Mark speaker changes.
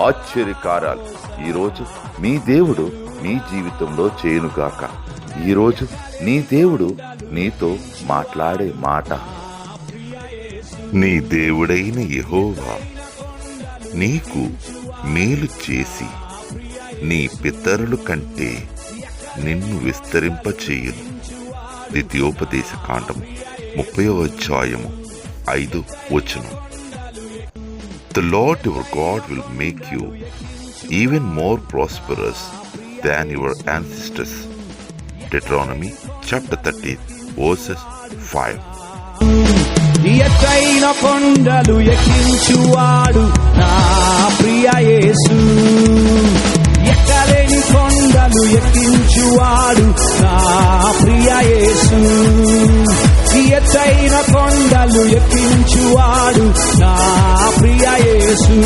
Speaker 1: ఆశ్చర్యకారాలు. ఈరోజు మీ దేవుడు మీ జీవితంలో చేయనుగాక. ఈరోజు నీ దేవుడు నీతో మాట్లాడే మాట.
Speaker 2: నీ దేవుడైన యహోవా నీకు మేలు చేసి నీ పితరుల కంటే నిన్ను విస్తరింపచేయును. ద్వితీయోపదేశ కాండము ముప్పయో అధ్యాయము ఐదు వచనం. The Lord your God will make you even more prosperous than your ancestors. Deuteronomy chapter 13 verses 5
Speaker 3: ఎత్తైన కొండలు ఎక్కించువాడు నా ప్రియ యేసు. ఎక్కలేని కొండలు ఎక్కించువాడు నా ప్రియ యేసు. ఎత్తైన కొండలు ఎక్కించువాడు నా ప్రియ యేసు.